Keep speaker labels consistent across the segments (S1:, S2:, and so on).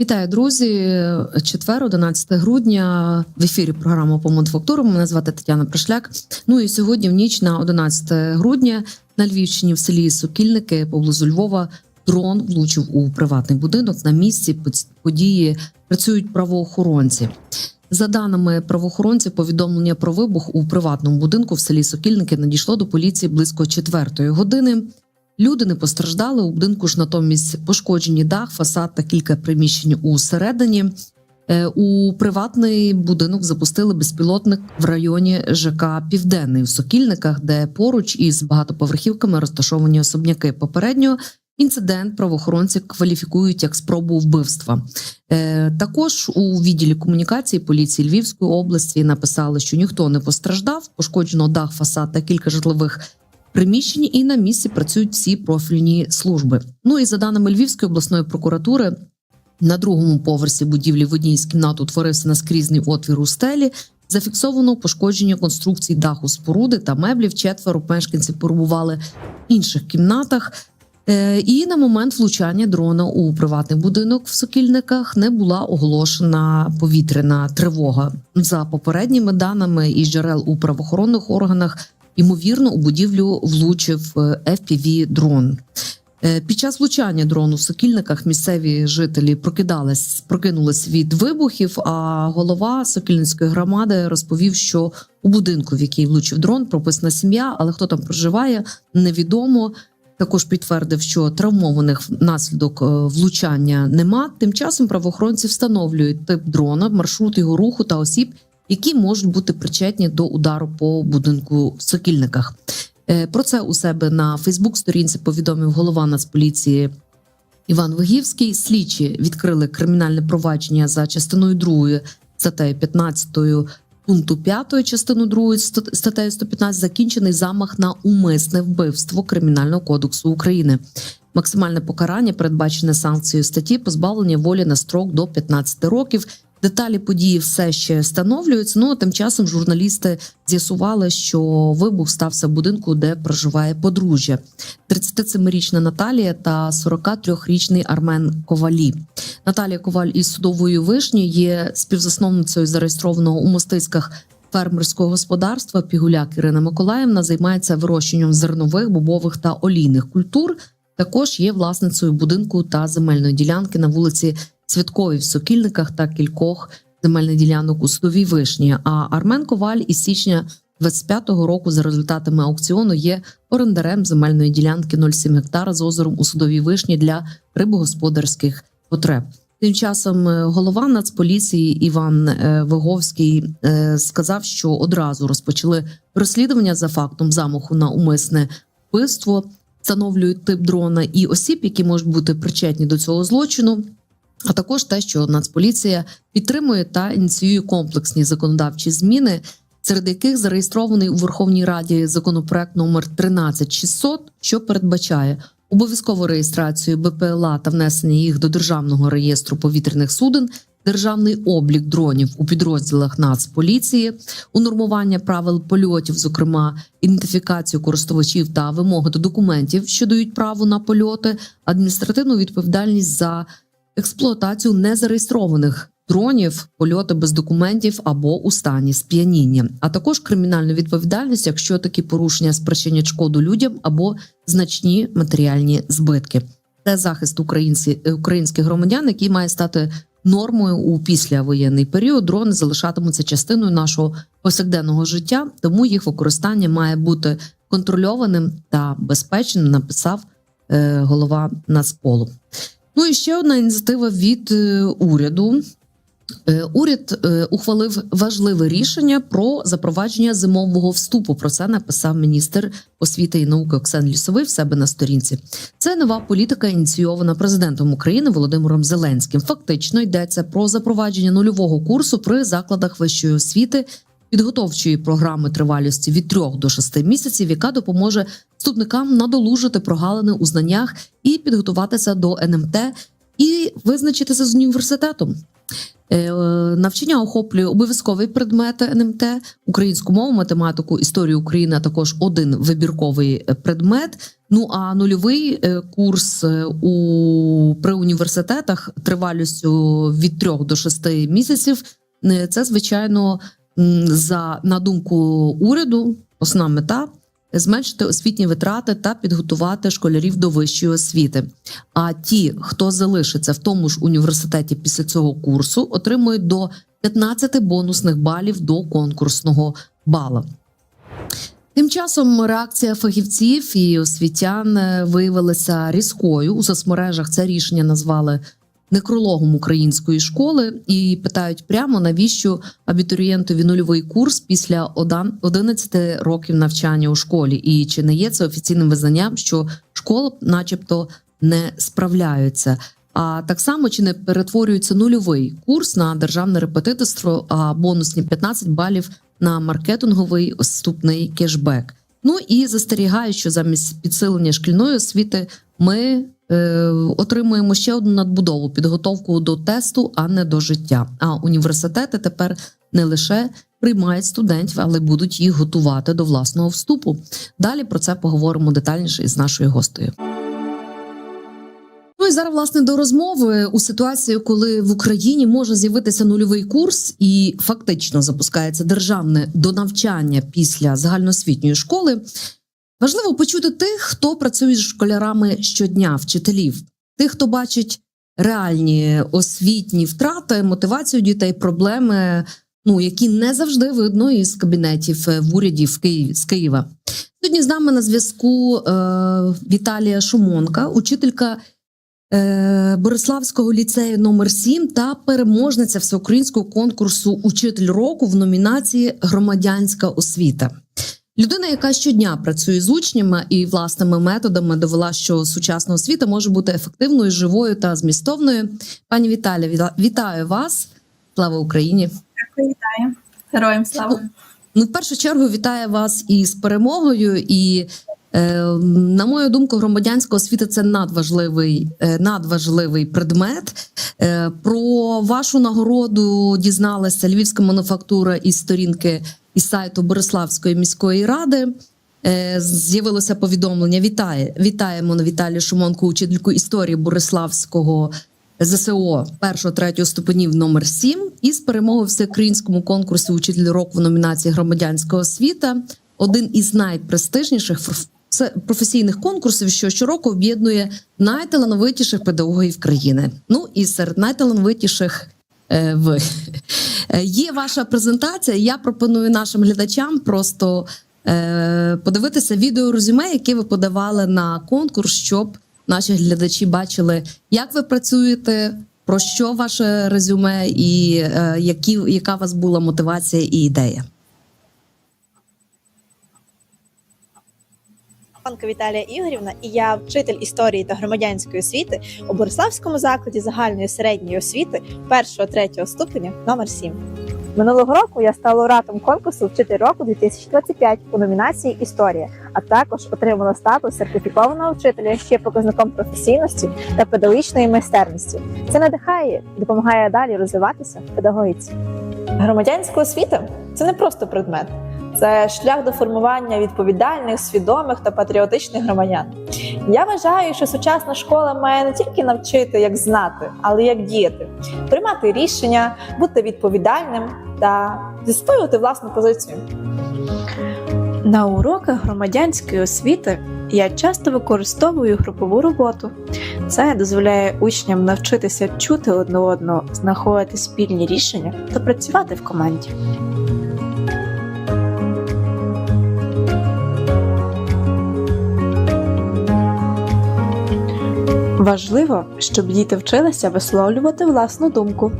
S1: Вітаю, друзі. Четвер, 11 грудня. В ефірі програма по мануфактурам. Мене звати Тетяна Пришляк. Ну і сьогодні, в ніч на 11 грудня, на Львівщині в селі Сокільники поблизу Львова дрон влучив у приватний будинок. На місці події працюють правоохоронці. За даними правоохоронців, повідомлення про вибух у приватному будинку в селі Сокільники надійшло до поліції близько четвертої години. Люди не постраждали у будинку ж натомість пошкоджені дах, фасад та кілька приміщень усередині. Е, У приватний будинок запустили безпілотник в районі ЖК Південний в Сокільниках, де поруч із багатоповерхівками розташовані особняки. Попередньо інцидент правоохоронці кваліфікують як спробу вбивства. Е, Також у відділі комунікації поліції Львівської області написали, що ніхто не постраждав. Пошкоджено дах, фасад та кілька житлових приміщень, і на місці працюють всі профільні служби. Ну і за даними Львівської обласної прокуратури, на другому поверсі будівлі в одній з кімнат утворився наскрізний отвір у стелі. Зафіксовано пошкодження конструкцій даху споруди та меблів. Четверо мешканців перебували в інших кімнатах. Е, І на момент влучання дрона у приватний будинок в Сокільниках не була оголошена повітряна тривога. За попередніми даними із джерел у правоохоронних органах. Ймовірно, у будівлю влучив fpv дрон. Е, Під час влучання дрону в сокільниках місцеві жителі прокидались, прокинулись від вибухів. А голова Сокільницької громади розповів, що у будинку, в який влучив дрон, прописана сім'я, але хто там проживає, невідомо. Також підтвердив, що травмованих внаслідок е, влучання нема. Тим часом правоохоронці встановлюють тип дрона, маршрут його руху та осіб, які можуть бути причетні до удару по будинку в Сокільниках. Е, Про це у себе на Фейсбук-сторінці повідомив голова Нацполіції Іван Вигівський. Слідчі відкрили кримінальне провадження за частиною 2 статтею 15 пункту 5 частину 2 статтею 115 закінчений замах на умисне вбивство Кримінального кодексу України. Максимальне покарання передбачене санкцією статті позбавлення волі на строк до 15 років. Деталі події все ще встановлюються. Ну а тим часом журналісти з'ясували, що вибух стався в будинку, де проживає подружжя. 37-річна Наталія та 43-річний Армен Ковалі. Наталія Коваль із судової вишні є співзасновницею зареєстрованого у мостиськах фермерського господарства. Пігуляк Ірина Миколаївна займається вирощенням зернових, бобових та олійних культур. Також є власницею будинку та земельної ділянки на вулиці Святковій в Сокільниках та кількох земельних ділянок у судовій вишні. А Армен Коваль із січня 25-го року за результатами аукціону є орендарем земельної ділянки 0,7 гектара з озером у судовій вишні для рибогосподарських потреб. Тим часом е, голова Нацполіції Іван е, Виговський е, сказав, що одразу розпочали розслідування за фактом замаху на умисне вбивство, встановлюють тип дрона і осіб, які можуть бути причетні до цього злочину. А також те, що Нацполіція підтримує та ініціює комплексні законодавчі зміни, серед яких зареєстрований у Верховній Раді законопроект номер 13600, що передбачає обов'язкову реєстрацію БПЛА та внесення їх до державного реєстру повітряних суден, державний облік дронів у підрозділах Нацполіції, унормування правил польотів, зокрема ідентифікацію користувачів та вимоги до документів, що дають право на польоти, адміністративну відповідальність за експлуатацію незареєстрованих дронів, польоти без документів або у стані сп'яніння, а також кримінальну відповідальність, якщо такі порушення спричинять шкоду людям або значні матеріальні збитки. Це захист українських громадян, який має стати нормою у післявоєнний період. Дрони залишатимуться частиною нашого повсякденного життя, тому їх використання має бути контрольованим та безпечним. Написав е, голова Нацполу. Ну і ще одна ініціатива від е, уряду. Е, уряд е, ухвалив важливе рішення про запровадження зимового вступу. Про це написав міністр освіти і науки Оксан Лісовий в себе на сторінці. Це нова політика, ініційована президентом України Володимиром Зеленським. Фактично йдеться про запровадження нульового курсу при закладах вищої освіти. Підготовчої програми тривалістю від 3 до 6 місяців, яка допоможе вступникам надолужити прогалини у знаннях і підготуватися до НМТ і визначитися з університетом. Е, Навчання охоплює обов'язковий предмет НМТ, українську мову, математику, історію України, а також один вибірковий предмет. Ну а нульовий е, курс е, у при університетах тривалістю від 3 до 6 місяців. Це звичайно за на думку уряду, основна мета зменшити освітні витрати та підготувати школярів до вищої освіти. А ті, хто залишиться в тому ж університеті після цього курсу, отримують до 15 бонусних балів до конкурсного бала. Тим часом реакція фахівців і освітян е, виявилася різкою. У соцмережах це рішення назвали некрологом української школи і питають прямо навіщо абітурієнтові нульовий курс після одан- 11 років навчання у школі, і чи не є це офіційним визнанням, що школи, начебто, не справляються. А так само чи не перетворюється нульовий курс на державне репетиторство, а бонусні 15 балів на маркетинговий вступний кешбек. Ну і застерігаю, що замість підсилення шкільної освіти ми отримуємо ще одну надбудову підготовку до тесту, а не до життя. А університети тепер не лише приймають студентів, але будуть їх готувати до власного вступу. Далі про це поговоримо детальніше із нашою гостею. Ну і зараз, власне, до розмови у ситуації, коли в Україні може з'явитися нульовий курс і фактично запускається державне донавчання після загальноосвітньої школи. Важливо почути тих, хто працює з школярами щодня, вчителів, тих, хто бачить реальні освітні втрати, мотивацію дітей, проблеми, ну які не завжди видно із кабінетів е, в уряді в Києві з Києва. Сьогодні з нами на зв'язку е, Віталія Шумонка, учителька е, Бориславського ліцею номер 7 та переможниця всеукраїнського конкурсу Учитель року в номінації Громадянська освіта. Людина, яка щодня працює з учнями і власними методами довела, що сучасна освіта може бути ефективною, живою та змістовною. Пані Віталія, віта- вітаю вас! Слава Україні!
S2: Дякую, вітаю. Героям слава.
S1: Ну, в першу чергу вітаю вас із перемогою. І, е, на мою думку, громадянська освіта це надважливий, е, надважливий предмет. Е, про вашу нагороду дізналася Львівська мануфактура із сторінки із сайту Бориславської міської ради. Е, З'явилося повідомлення. Вітає, вітаємо на Віталію Шумонку, учительку історії Бориславського ЗСО першого третього ступенів номер 7 із перемогою в всеукраїнському конкурсі Учитель року в номінації Громадянська освіта. Один із найпрестижніших проф- професійних конкурсів, що щороку об'єднує найталановитіших педагогів країни. Ну і серед найталановитіших ви. Е, Є ваша презентація. Я пропоную нашим глядачам просто подивитися відео резюме, яке ви подавали на конкурс, щоб наші глядачі бачили, як ви працюєте, про що ваше резюме, і е, які, яка у вас була мотивація і ідея.
S2: Панка Віталія Ігорівна, і я вчитель історії та громадянської освіти у Бориславському закладі загальної середньої освіти 1-3 ступеня номер 7. Минулого року я стала лауреатом конкурсу Вчитель року 2025 у номінації Історія, а також отримала статус сертифікованого вчителя ще показником професійності та педагогічної майстерності. Це надихає і допомагає далі розвиватися в педагогіці. Громадянська освіта це не просто предмет, це шлях до формування відповідальних, свідомих та патріотичних громадян. Я вважаю, що сучасна школа має не тільки навчити, як знати, але як діяти, приймати рішення, бути відповідальним та відстоювати власну позицію. На уроках громадянської освіти я часто використовую групову роботу. Це дозволяє учням навчитися чути одне одного, знаходити спільні рішення та працювати в команді. Важливо, щоб діти вчилися висловлювати власну думку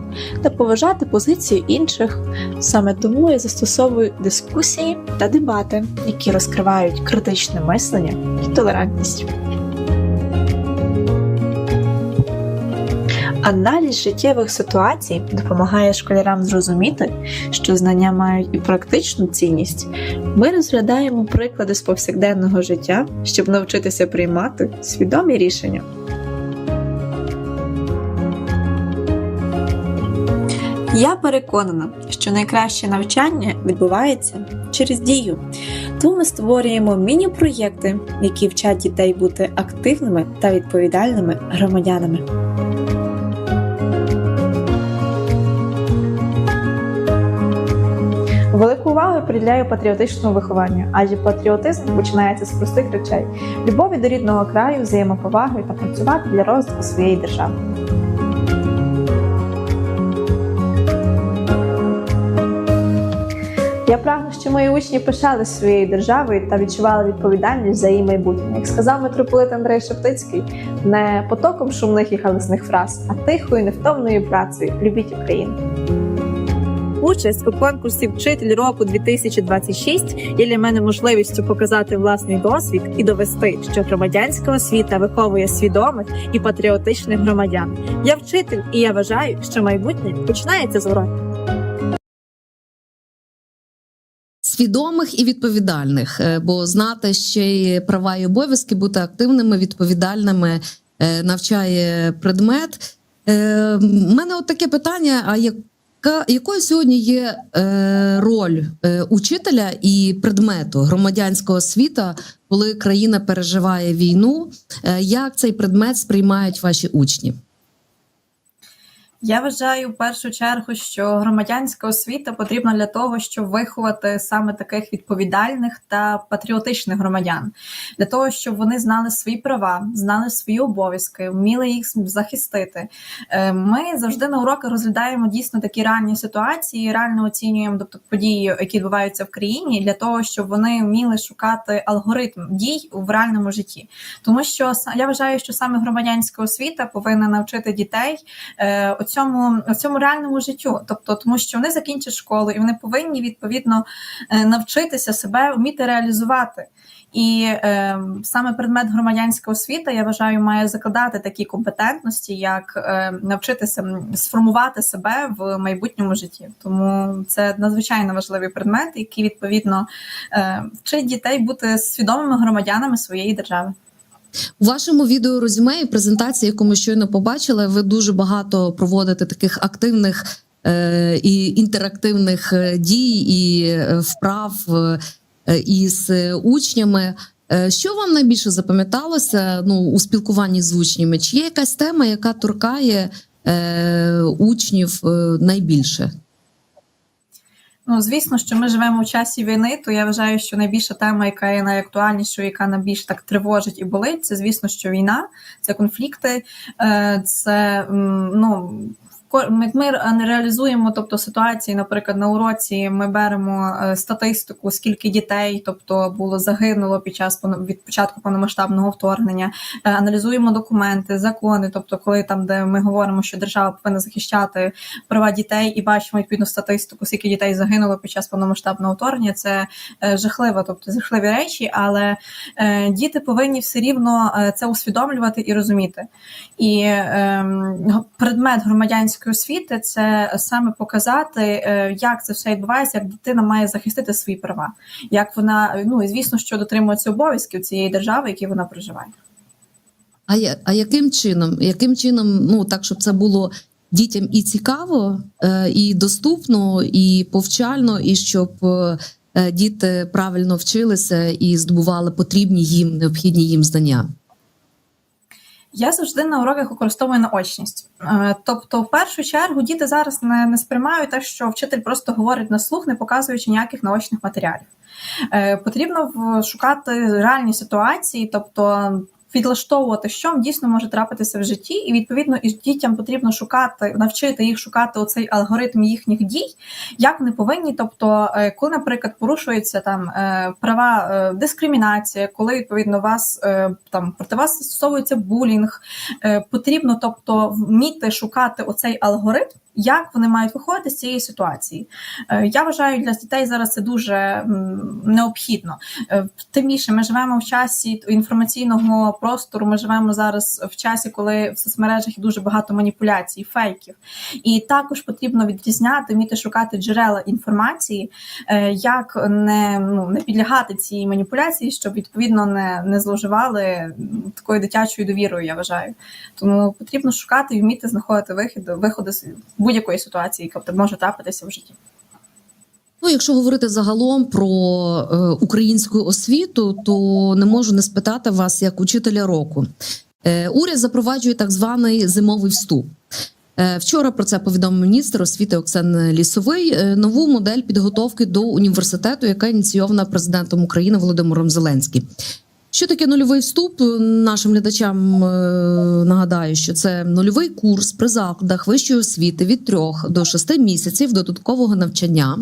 S2: та поважати позицію інших. Саме тому я застосовую дискусії та дебати, які розкривають критичне мислення і толерантність. Аналіз життєвих ситуацій допомагає школярам зрозуміти, що знання мають і практичну цінність. Ми розглядаємо приклади з повсякденного життя, щоб навчитися приймати свідомі рішення.
S3: Я переконана, що найкраще навчання відбувається через дію. Тому ми створюємо міні-проєкти, які вчать дітей бути активними та відповідальними громадянами. Велику увагу приділяю патріотичному вихованню, адже патріотизм починається з простих речей: любові до рідного краю, взаємоповагою та працювати для розвитку своєї держави. Щоб мої учні пишали своєю державою та відчували відповідальність за її майбутнє. Як сказав митрополит Андрей Шептицький, не потоком шумних і галасних фраз, а тихою невтомною працею. Любіть Україну. Участь у конкурсі Вчитель року 2026 є для мене можливістю показати власний досвід і довести, що громадянська освіта виховує свідомих і патріотичних громадян. Я вчитель, і я вважаю, що майбутнє починається з уроків.
S1: Свідомих і відповідальних, е, бо знати ще й права і обов'язки, бути активними, відповідальними е, навчає предмет. Е, У мене от таке питання: а яка якою сьогодні є е, роль е, учителя і предмету громадянського освіта, коли країна переживає війну? Е, Як цей предмет сприймають ваші учні?
S2: Я вважаю в першу чергу, що громадянська освіта потрібна для того, щоб виховати саме таких відповідальних та патріотичних громадян, для того, щоб вони знали свої права, знали свої обов'язки, вміли їх захистити. Е, Ми завжди на уроках розглядаємо дійсно такі реальні ситуації, реально оцінюємо тобто події, які відбуваються в країні, для того, щоб вони вміли шукати алгоритм дій в реальному житті. Тому що я вважаю, що саме громадянська освіта повинна навчити дітей е, цьому, цьому реальному життю. Тобто, тому що вони закінчать школу і вони повинні відповідно е, навчитися себе вміти реалізувати. І е, саме предмет громадянська освіта, я вважаю, має закладати такі компетентності, як е, навчитися сформувати себе в майбутньому житті. Тому це надзвичайно важливий предмет, який відповідно е, вчить дітей бути свідомими громадянами своєї держави.
S1: У вашому відео резюме і презентації, яку ми щойно побачили, ви дуже багато проводите таких активних е, і інтерактивних е, дій і е, вправ е, із учнями. Що вам найбільше запам'яталося ну, у спілкуванні з учнями? Чи є якась тема, яка торкає е, учнів найбільше?
S2: Ну, звісно, що ми живемо в часі війни, то я вважаю, що найбільша тема, яка є найактуальнішою, яка найбільш так тривожить і болить, це звісно, що війна, це конфлікти, е, це ну. Як ми ре- реалізуємо тобто ситуації, наприклад, на уроці ми беремо е, статистику, скільки дітей, тобто було загинуло під час від початку повномасштабного вторгнення, е, аналізуємо документи, закони, тобто, коли там, де ми говоримо, що держава повинна захищати права дітей, і бачимо відповідну статистику, скільки дітей загинуло під час повномасштабного вторгнення. Це е, жахливо, тобто жахливі речі, але е, діти повинні все рівно е, це усвідомлювати і розуміти. І е, предмет громадянської освіти це саме показати, е, як це все відбувається, як дитина має захистити свої права, як вона ну і звісно, що дотримується обов'язків цієї держави, в якій вона проживає.
S1: А, я, а яким чином? Яким чином, ну так, щоб це було дітям і цікаво, е, і доступно, і повчально, і щоб е, діти правильно вчилися і здобували потрібні їм необхідні їм знання?
S2: Я завжди на уроках використовую наочність. Е, Тобто, в першу чергу, діти зараз не, не сприймають те, що вчитель просто говорить на слух, не показуючи ніяких наочних матеріалів. Е, Потрібно шукати реальні ситуації, тобто підлаштовувати, що дійсно може трапитися в житті, і відповідно і дітям потрібно шукати, навчити їх шукати оцей алгоритм їхніх дій, як вони повинні. Тобто, е, коли, наприклад, порушуються там е, права е, дискримінація, коли відповідно вас там проти вас застосовується булінг, потрібно, тобто, вміти шукати оцей алгоритм. Як вони мають виходити з цієї ситуації? Е, Я вважаю, для дітей зараз це дуже необхідно. Е, Тим більше ми живемо в часі інформаційного простору. Ми живемо зараз в часі, коли в соцмережах є дуже багато маніпуляцій, фейків. І також потрібно відрізняти, вміти шукати джерела інформації, е, як не, ну, не підлягати цій маніпуляції, щоб відповідно не, не зловживали такою дитячою довірою. Я вважаю. Тому потрібно шукати і вміти знаходити вихід, виходи будь-якої ситуації, яка може трапитися в житті.
S1: Ну, якщо говорити загалом про е, українську освіту, то не можу не спитати вас як учителя року. Е, уряд запроваджує так званий зимовий вступ. Е, Вчора про це повідомив міністр освіти Оксан Лісовий. Е, Нову модель підготовки до університету, яка ініційована президентом України Володимиром Зеленським. Що таке нульовий вступ? Нашим глядачам е, нагадаю, що це нульовий курс при закладах вищої освіти від 3 до 6 місяців додаткового навчання,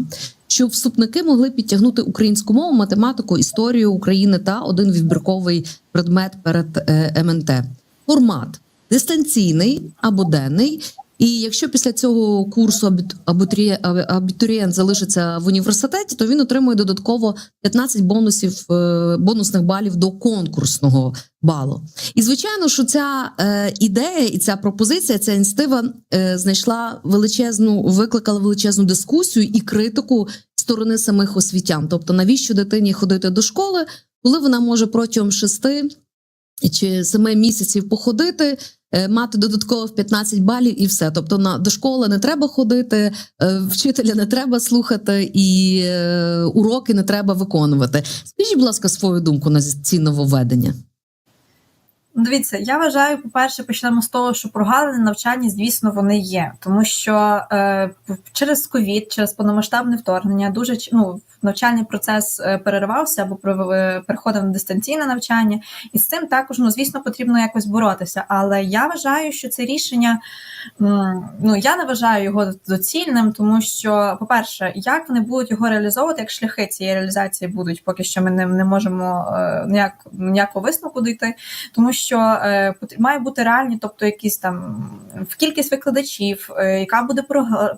S1: щоб вступники могли підтягнути українську мову, математику, історію України та один відбірковий предмет перед е, МНТ. Формат дистанційний або денний. І якщо після цього курсу абіт- абітурієнт залишиться в університеті, то він отримує додатково 15 бонусів е, бонусних балів до конкурсного балу. І звичайно, що ця е, ідея і ця пропозиція, ця ініціатива е, знайшла величезну, викликала величезну дискусію і критику сторони самих освітян. Тобто, навіщо дитині ходити до школи, коли вона може протягом шести чи семи місяців походити, е, мати додатково 15 балів і все. Тобто на до школи не треба ходити, е, вчителя не треба слухати, і е, уроки не треба виконувати. Скажіть, будь ласка, свою думку на ці нововведення.
S2: Дивіться, я вважаю, по-перше, почнемо з того, що прогалини навчання, звісно, вони є, тому що е, через ковід, через повномасштабне вторгнення, дуже ну, навчальний процес е, переривався або про- е, переходив на дистанційне навчання, і з цим також, ну звісно, потрібно якось боротися. Але я вважаю, що це рішення, ну я не вважаю його доцільним, тому що, по-перше, як вони будуть його реалізовувати, як шляхи цієї реалізації будуть, поки що ми не, не можемо е, ніяк ніякого висновку дійти. Тому що е, має бути реальні, тобто якісь там в кількість викладачів, е, яка буде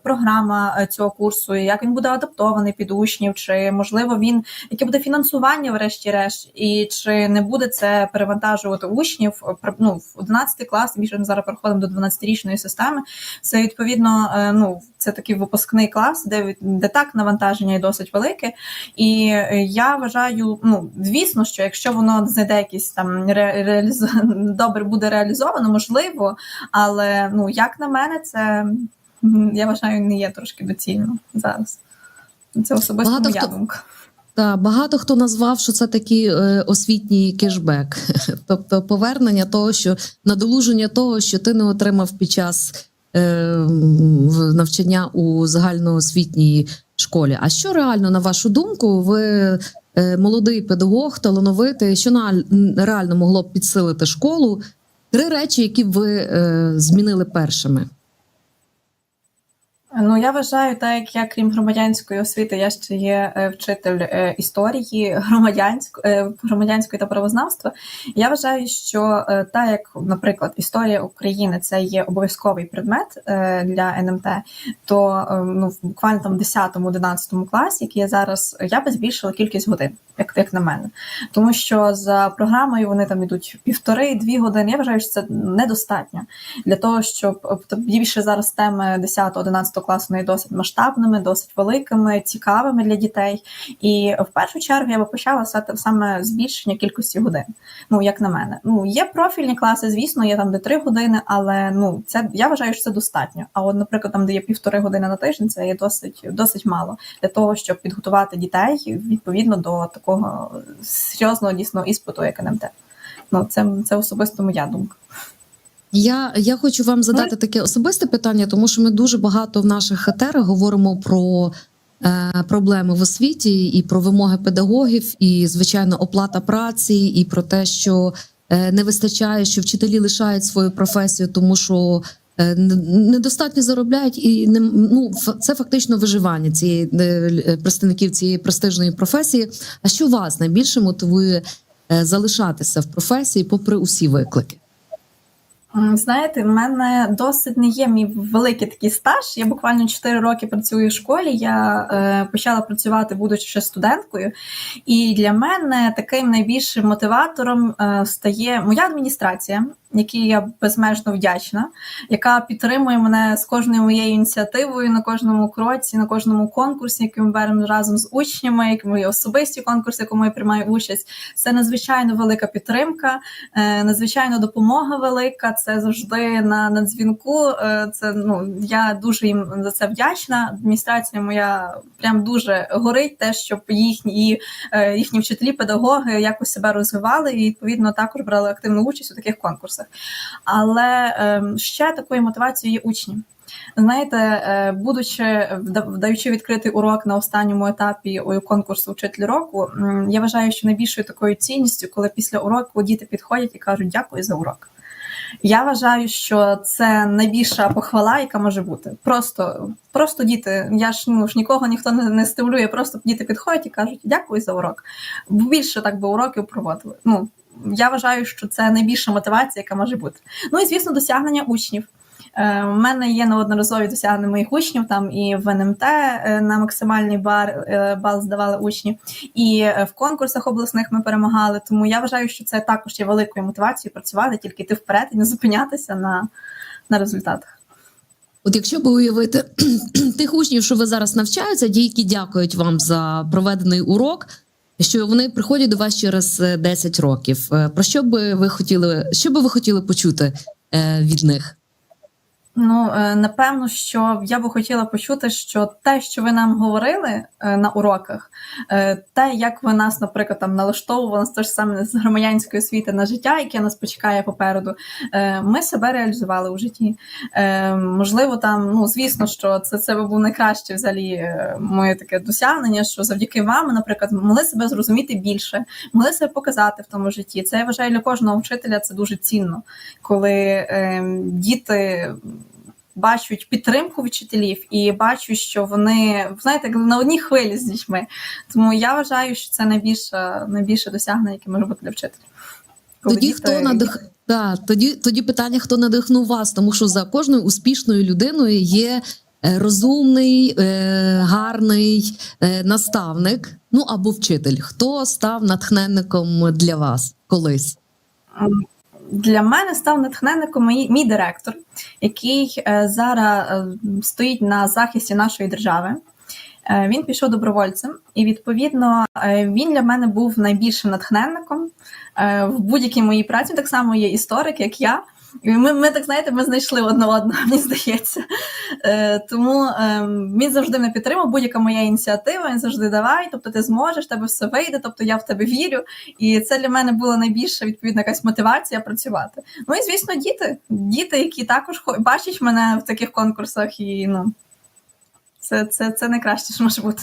S2: програма е, цього курсу, як він буде адаптований під учнів, чи можливо він яке буде фінансування, врешті-решт, і чи не буде це перевантажувати учнів ну, в 11 клас, більше ми зараз переходимо до 12-річної системи. Це відповідно, ну це такий випускний клас, де де так навантаження є досить велике. І я вважаю, ну звісно, що якщо воно знайде якісь там ре, реаліз... добре буде реалізовано, можливо, але ну як на мене, це я вважаю не є трошки доцільно зараз. Це особисто
S1: Багато
S2: моя
S1: хто-
S2: думка.
S1: Та багато хто назвав, що це такий е, освітній кешбек, тобто повернення того, що надолуження того, що ти не отримав під час е, навчання у загальноосвітній школі. А що реально, на вашу думку, ви е, молодий педагог, талановитий, що на реально могло б підсилити школу? Три речі, які б ви е, змінили першими.
S2: Ну я вважаю, так як я, крім громадянської освіти, я ще є е, вчитель е, історії громадянської е, громадянської та правознавства. Я вважаю, що так як, наприклад, історія України це є обов'язковий предмет для НМТ, то ну буквально там в 10-11 класі, який я зараз, я би збільшила кількість годин, як, як на мене, тому що за програмою вони там ідуть півтори-дві години. Я вважаю, що це недостатньо для того, щоб тобто, більше зараз теми 10-11 класу є досить масштабними, досить великими, цікавими для дітей. І в першу чергу я би почала саме збільшення кількості годин. Ну як на мене, ну є профільні класи, звісно, є там де 3 години, але ну це я вважаю, що це достатньо. А от, наприклад, там, де є півтори години на тиждень, це є досить досить мало для того, щоб підготувати дітей відповідно до такого серйозного дійсного іспиту, як НМТ. Ну це, це особисто моя думка.
S1: Я, я хочу вам задати таке особисте питання, тому що ми дуже багато в наших етерах говоримо про е, проблеми в освіті і про вимоги педагогів, і звичайно оплата праці, і про те, що е, не вистачає, що вчителі лишають свою професію, тому що е, недостатньо заробляють, і не ну це фактично виживання цієї е, представників цієї престижної професії. А що вас найбільше мотивує е, залишатися в професії, попри усі виклики?
S2: М, Знаєте, в мене досить не є мій великий такий стаж. Я буквально 4 роки працюю в школі. Я е, почала працювати, будучи ще студенткою. І для мене таким найбільшим мотиватором е, стає моя адміністрація, якій я безмежно вдячна, яка підтримує мене з кожною моєю ініціативою на кожному кроці, на кожному конкурсі, який ми беремо разом з учнями, які мої особисті конкурси, якому я приймаю участь. Це надзвичайно велика підтримка, е, надзвичайно допомога велика. це завжди на, на дзвінку. Е, Це ну я дуже їм за це вдячна. Адміністрація моя прям дуже горить те, щоб їхні е, їхні вчителі, педагоги якось себе розвивали і відповідно також брали активну участь у таких конкурсах. Але ем, ще такою мотивацією є учні. Знаєте, е, будучи вдаючи відкритий урок на останньому етапі конкурсу Вчитель року, я вважаю, що найбільшою такою цінністю, коли після уроку діти підходять і кажуть дякую за урок. Я вважаю, що це найбільша похвала, яка може бути. Просто, просто діти, я ж ну ж нікого ніхто не, не стимулює, просто діти підходять і кажуть дякую за урок. Більше так би уроків проводили. Ну я вважаю, що це найбільша мотивація, яка може бути. Ну і звісно, досягнення учнів. Е, У мене є неодноразові досягнення моїх учнів, там і в НМТ е, на максимальний бар, е, бал здавали учні, і е, в конкурсах обласних ми перемагали. Тому я вважаю, що це також є великою мотивацією працювати, тільки йти вперед і не зупинятися на, на результатах.
S1: От якщо би уявити тих учнів, що ви зараз навчаються, які дякують вам за проведений урок, що вони приходять до вас через е, 10 років. е, Про що би ви хотіли, що би ви хотіли почути е, від них?
S2: Ну, е, напевно, що я би хотіла почути, що те, що ви нам говорили е, на уроках, е, те, як ви нас, наприклад, там налаштовували з те ж саме з громадянської освіти на життя, яке нас почекає попереду, ми себе реалізували у житті. Можливо, там, ну звісно, що це, це був найкраще взагалі моє таке досягнення, що завдяки вам, наприклад, могли себе зрозуміти більше, могли себе показати в тому житті. Це я вважаю для кожного вчителя це дуже цінно, коли е, діти бачать підтримку вчителів і бачать, що вони знаєте, на одній хвилі з дітьми. Тому я вважаю, що це найбільше, найбільше досягнення, яке може бути для вчителя. Коли
S1: Тоді хто надих... да, тоді, тоді питання, хто надихнув вас, тому що за кожною успішною людиною є е, розумний, е, гарний е, наставник, ну або вчитель. Хто став натхненником для вас колись?
S2: Для мене став натхненником мій, мій директор, який е, зараз е, стоїть на захисті нашої держави. Е, він пішов добровольцем, і відповідно він для мене був найбільшим натхненником в будь-якій моїй праці. Так само є історик, як я. Ми, ми так знаєте, ми знайшли одне одного, мені здається. Е, тому е, він завжди мене підтримав, будь-яка моя ініціатива, він завжди давай, тобто ти зможеш, тебе все вийде, тобто я в тебе вірю. І це для мене була найбільша відповідна якась мотивація працювати. Ну і звісно, діти, діти, які також бачать мене в таких конкурсах, і ну це, це, це найкраще, що може бути.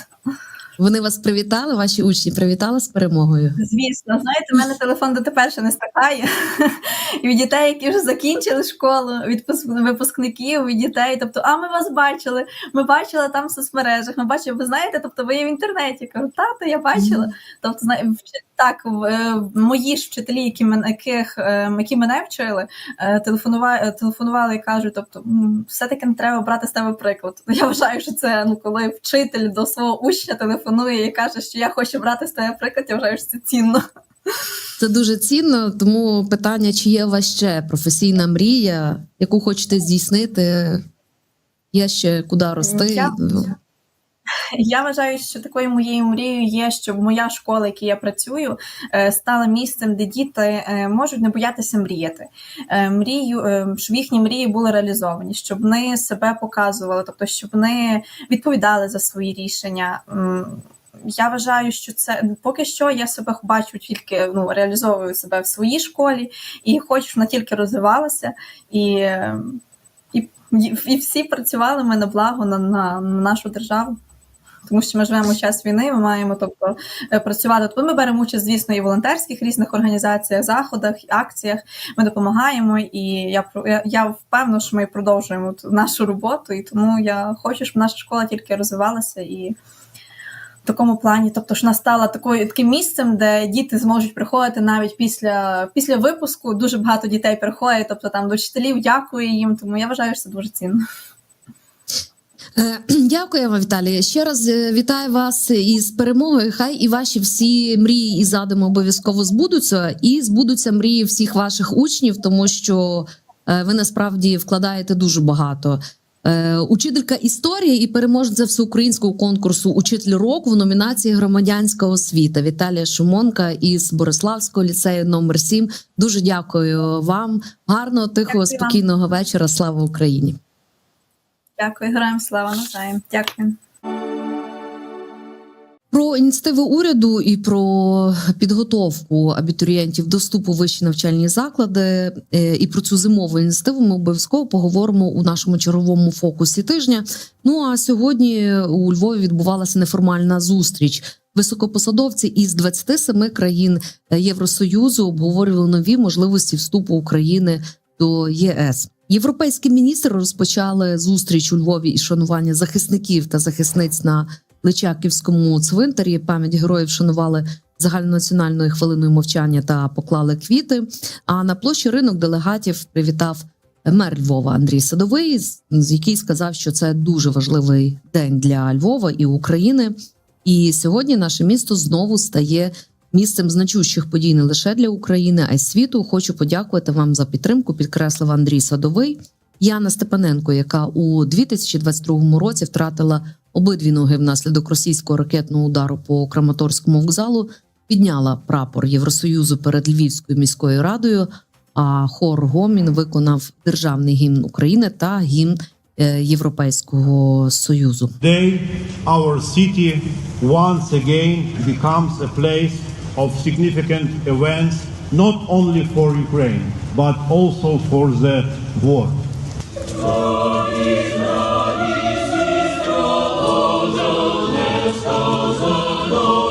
S1: Вони вас привітали, ваші учні привітали з перемогою.
S2: Звісно, знаєте, в мене телефон дотепер ще не стакає. І від дітей, які вже закінчили школу, від випускників, від дітей. Тобто, а ми вас бачили, ми бачили там в соцмережах. Ми бачили, ви знаєте, тобто ви є в інтернеті. Кажу, тато, я бачила. Тобто, так, е, мої ж вчителі, які мене, яких, е, які мене вчили, е, телефонували, телефонували і кажуть, тобто, все-таки не треба брати з тебе приклад. Я вважаю, що це ну, коли вчитель до свого учня телефонує і каже, що я хочу брати з тебе приклад, я вважаю, що це цінно.
S1: Це дуже цінно, тому питання, чи є у вас ще професійна мрія, яку хочете здійснити? Є ще куди рости?
S2: Я- Я вважаю, що такою моєю мрією є, щоб моя школа, якій я працюю, е, стала місцем, де діти е, можуть не боятися мріяти. Е, Мрію, щоб їхні мрії були реалізовані, щоб вони себе показували, тобто щоб вони відповідали за свої рішення. Я вважаю, що це поки що я себе бачу тільки ну, реалізовую себе в своїй школі і хочу, щоб вона тільки розвивалася І, і всі працювали ми на благо на, на, на нашу державу тому що ми живемо в час війни. Ми маємо тобто е, працювати. Тобто ми беремо участь, звісно, і в волонтерських різних організаціях, заходах, акціях. Ми допомагаємо, і я я, я впевнена, що ми продовжуємо нашу роботу. І тому я хочу, щоб наша школа тільки розвивалася і. В такому плані, тобто ж вона стала такою таким місцем, де діти зможуть приходити навіть після після випуску. Дуже багато дітей приходять, тобто там до вчителів дякую їм. Тому я вважаю, що це дуже цінно.
S1: Е, Дякую вам, Віталій. Ще раз е, вітаю вас із перемогою. Хай і ваші всі мрії і задуми обов'язково збудуться, і збудуться мрії всіх ваших учнів, тому що е, ви насправді вкладаєте дуже багато Учителька історії і переможця всеукраїнського конкурсу Учитель року в номінації Громадянська освіта Віталія Шумонка із Бориславського ліцею номер 7 Дуже дякую вам. Гарного, тихого,
S2: Дякую
S1: спокійного вечора. Слава Україні!
S2: Дякую, героям слава навзаєм. Дякую.
S1: Про ініціативи уряду і про підготовку абітурієнтів до вступу в вищі навчальні заклади е, і про цю зимову ініціативу ми обов'язково поговоримо у нашому черговому фокусі тижня. Ну а сьогодні у Львові відбувалася неформальна зустріч. Високопосадовці із 27 країн е, Євросоюзу обговорювали нові можливості вступу України до ЄС. Європейські міністри розпочали зустріч у Львові із шанування захисників та захисниць на Личаківському цвинтарі. Пам'ять героїв шанували загальнонаціональною хвилиною мовчання та поклали квіти. А на площі ринок делегатів привітав мер Львова Андрій Садовий, з який сказав, що це дуже важливий день для Львова і України. І сьогодні наше місто знову стає місцем значущих подій не лише для України, а й світу. Хочу подякувати вам за підтримку. Підкреслив Андрій Садовий. Яна Степаненко, яка у 2022 році втратила обидві ноги внаслідок російського ракетного удару по Краматорському вокзалу, підняла прапор Євросоюзу перед Львівською міською радою. А хор Гомін виконав державний гімн України та гімн е, Європейського союзу.
S4: Today, our city once again becomes a place of significant events, not only for Ukraine, but also for the world.
S1: Ну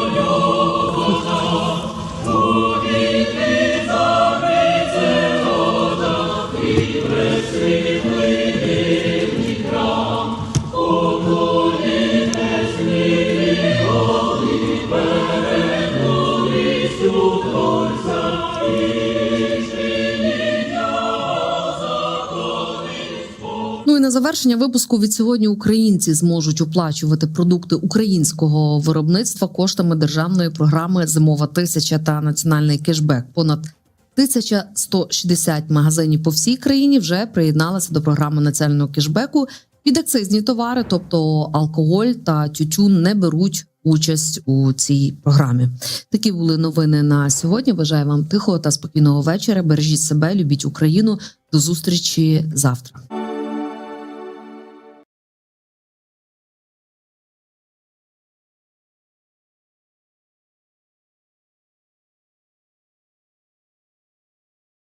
S1: завершення випуску від сьогодні українці зможуть оплачувати продукти українського виробництва коштами державної програми Зимова тисяча та національний кешбек. Понад 1160 магазинів по всій країні вже приєдналися до програми національного кешбеку. Підакцизні товари, тобто алкоголь та тютюн, не беруть участь у цій програмі. Такі були новини на сьогодні. Бажаю вам тихого та спокійного вечора. Бережіть себе, любіть Україну. До зустрічі завтра.